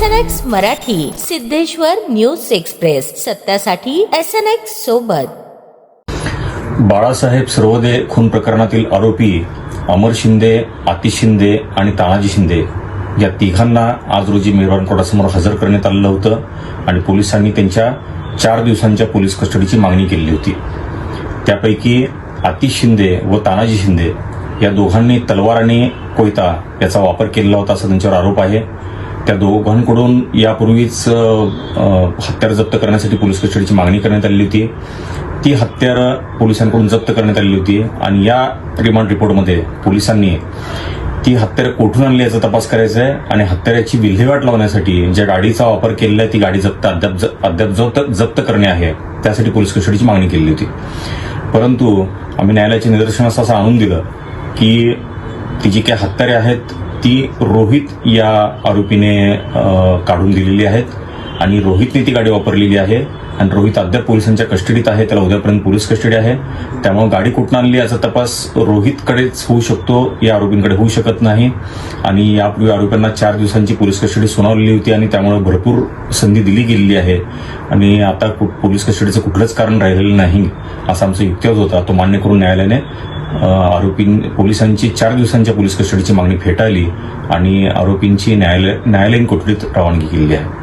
S N X Marathi Siddheshwar news express. सत्यासाठी S N X सोबत. बाळासाहेब सर्वदे खून प्रकरणातील आरोपी अमर शिंदे आतिश शिंदे आणि तानाजी शिंदे या तिघांना आज रोजी मिरवान कोर्टासमोर हजर करण्यात आलेलं होतं आणि पोलिसांनी त्यांच्या चार दिवसांच्या पोलीस कस्टडीची मागणी केली होती. त्यापैकी आतिश शिंदे व तानाजी शिंदे या दोघांनी तलवार आणि कोयता याचा वापर केलेला होता असा त्यांच्यावर आरोप आहे. त्या दोघांकडून यापूर्वीच हत्यार जप्त करण्यासाठी पोलीस कस्टडीची मागणी करण्यात आलेली होती. ती हत्यारं पोलिसांकडून जप्त करण्यात आलेली होती आणि या रिमांड रिपोर्टमध्ये पोलिसांनी ती हत्यारं कोठून आणली याचा तपास करायचा आहे आणि हत्याराची विल्हेवाट लावण्यासाठी ज्या गाडीचा वापर केलेला आहे ती गाडी जप्त अद्याप ज- अद्याप जप्त जप्त करणे आहे त्यासाठी पोलीस कस्टडीची मागणी केली होती. परंतु आम्ही न्यायालयाच्या निदर्शनास असं आणून दिलं की ती जी काही हत्यारे आहेत ती रोहित या आरोपीने काढून दिलेली आहेत. आणि रोहितने ती गाडी वापरलेली आहे. आणि रोहित अद्याप पोलिसांच्या कस्टडीत आहे. त्याला उद्यापर्यंत पोलीस कस्टडी आहे. त्यामुळे गाडी कुठून आणली याचा तपास रोहितकडेच होऊ शकतो. या आरोपींकडे होऊ शकत नाही. आणि यापूर्वी आरोपींना चार दिवसांची पोलीस कस्टडी सुनावलेली होती आणि त्यामुळे भरपूर संधी दिली गेलेली आहे. आणि आता कु- पोलीस कस्टडीचं कुठलंच कारण राहिलेलं नाही असा आमचा युक्तिवाद होता. तो मान्य करून न्यायालयाने आरोपी पोलिसांची चार दिवसांच्या पोलीस कस्टडीची मागणी फेटाळली आणि आरोपींची न्यायालय न्यायालयीन कोठडीत रवानगी केली आहे.